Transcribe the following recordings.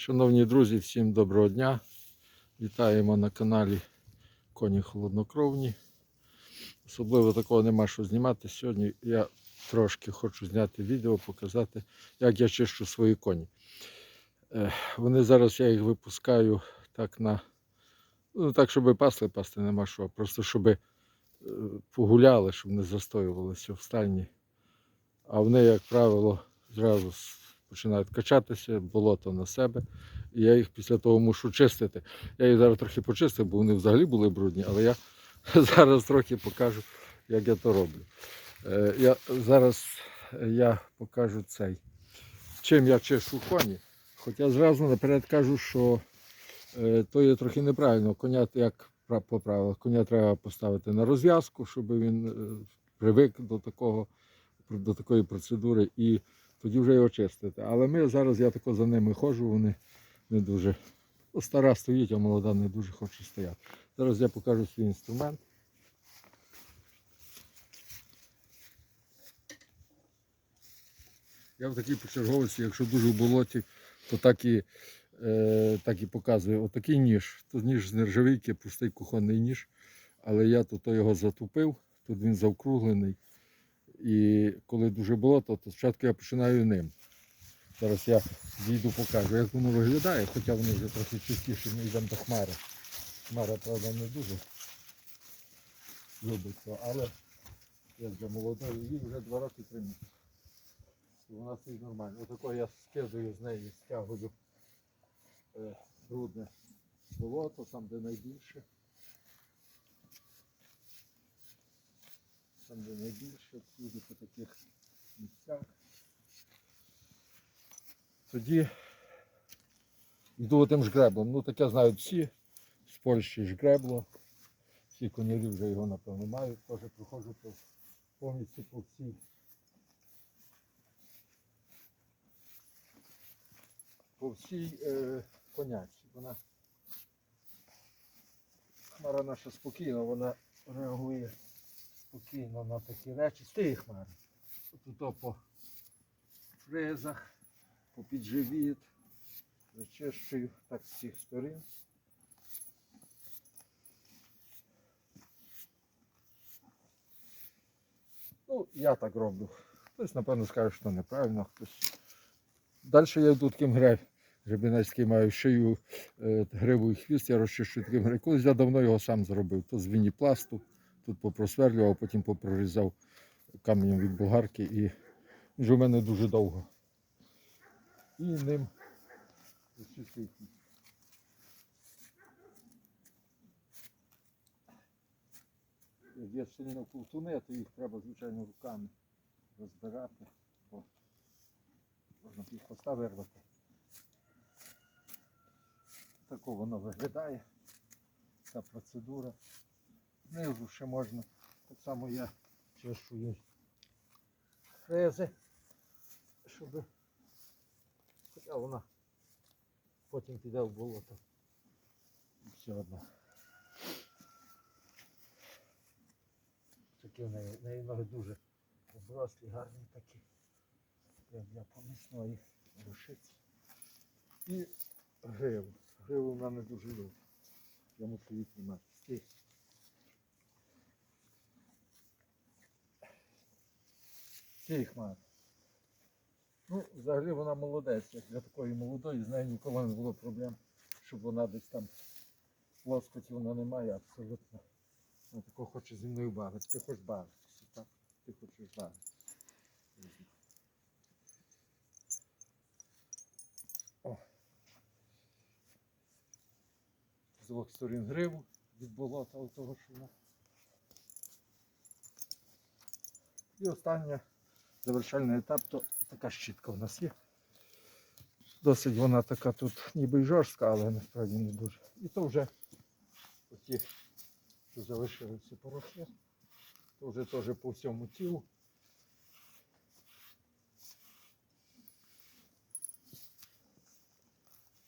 Шановні друзі, всім доброго дня. Вітаємо на каналі Коні Холоднокровні. Особливо такого нема що знімати. Сьогодні я трошки хочу зняти відео, показати, як я чищу свої коні. Е, Вони зараз я їх випускаю так на. Ну, так, щоб пасли, пасти нема що. Просто щоб е, погуляли, щоб не застоювалися в стайні. А вони, як правило, зразу починають качатися, болото на себе. І я їх після того мушу чистити. Я їх зараз трохи почистив, бо вони взагалі були брудні, але я зараз трохи покажу, як я то роблю. Е, Я, зараз я покажу цей, чим я чищу коні. Хоча зразу наперед кажу, що е, то є трохи неправильно. Коня, як по правилах, коня треба поставити на розв'язку, щоб він е, привик до такого, до такої процедури, і тоді вже його чистити. Але ми зараз я тако за ними ходжу, вони не дуже. ну, Стара стоїть, а молода не дуже хоче стояти. Зараз я покажу свій інструмент. Я в такій почерговості, якщо дуже в болоті, то так і, е, так і показую. Отакий ніж. Тут ніж з нержавійки, пустий кухонний ніж. Але я тут його затупив, тут він завкруглений. І коли дуже болото, то спочатку я починаю ним. Зараз я дійду покажу, як воно виглядає, хоча вони вже трохи чистіші, ми йдемо до хмари. Хмара, правда, не дуже любить це, але як для молодої, їй вже два роки три місяці. Вона стоїть нормально. Отако я скидаю з неї, стягую е, брудне болото, там де найбільше. Там де найбільше, всюди по таких місцях. Тоді йду тим жгреблом. Ну таке знають всі. З Польщі жгребло. Всі конярі вже його напевно мають. Теж проходжу по, повністю по всій. По всій е, коняці. Вона хмара наша спокійна, вона реагує спокійно на такі речі. Тієї хмари. Тут по фрезах, по підживіт. Вичищую так з всіх сторін. Ну, я так роблю. Хтось, напевно, скаже, що неправильно, хтось. Далі я йду таким греб. Гребінецький маю шию, е, гриву і хвіст, я розчищу таким греб. Колись я давно його сам зробив. То з вініпласту, тут попросверлював, потім попрорізав каменем від болгарки і вже в мене дуже довго. І ним розчистив хвіст. Як є сильно ковтуни, то їх треба, звичайно, руками розбирати. Бо можна їх хвоста вирвати. Тако воно виглядає. Ця процедура. Знизу ще можна. Так само я чешую фрези, щоб хоча вона потім піде в болото. Все одно. Такі в неї, неї ноги дуже оброслі, гарні такі. Як для помісної рушиці. І гриву. Гриву в мене дуже любить. Я мушу її знімати. Стій, хмар. Ну, взагалі вона молодець, як для такої молодої, з нею ніколи не було проблем, щоб вона десь там лоскоті вона не має абсолютно. Вона тако хоче зі мною бавитися. Ти хочеш бавитися, так? Ти хочеш бавитися. О. З двох сторін гриву від болота от того, що вона. І остання завершальний етап, то така щітка в нас є. Досить вона така тут ніби й жорстка, але насправді не дуже. І то вже оті, що залишилися порошки, то вже теж по всьому тілу.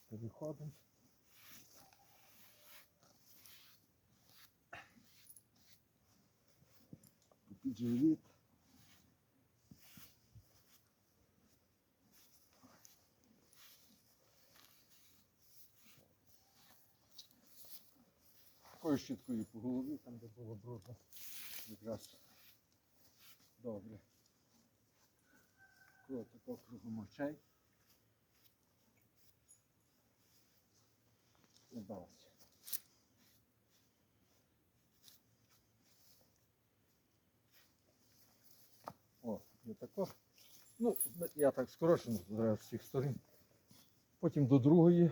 Переходимо. Підживіт. Такою щіткою по голові, там де було брудно. Якраз добре. Отако кругом очей. Не балася. О, є тако. Ну, я так скорочено з всіх сторін. Потім до другої.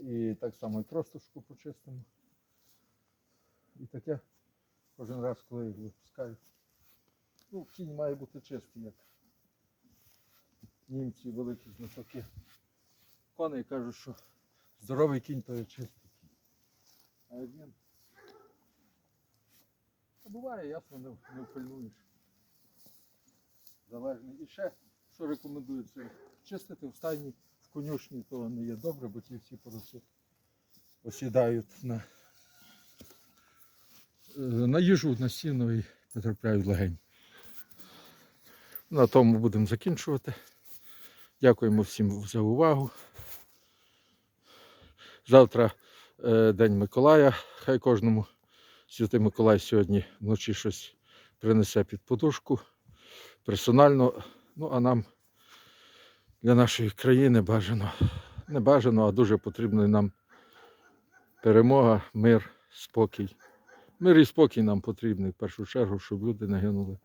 І так само і тросточку почистимо. І таке кожен раз, коли їх випускаю. Ну, кінь має бути чистий, як німці великі знатоки. Коней кажуть, що здоровий кінь то є чистий кінь. А як він. Буває, ясно, не, не впильнуєш. Залежний. І ще, що рекомендується, чистити в стайні конюшні, то не є добре, бо ті всі пороси осідають на, е, на їжу, на сіно і потрапляють легень. На тому будемо закінчувати. Дякуємо всім за увагу. Завтра е, День Миколая. Хай кожному Святий Миколай сьогодні вночі щось принесе під подушку. Персонально, ну а нам для нашої країни бажано, не бажано, а дуже потрібна нам перемога, мир, спокій. Мир і спокій нам потрібний в першу чергу, щоб люди не гинули.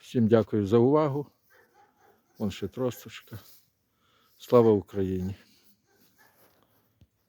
Всім дякую за увагу. Вон ще тросточка. Слава Україні!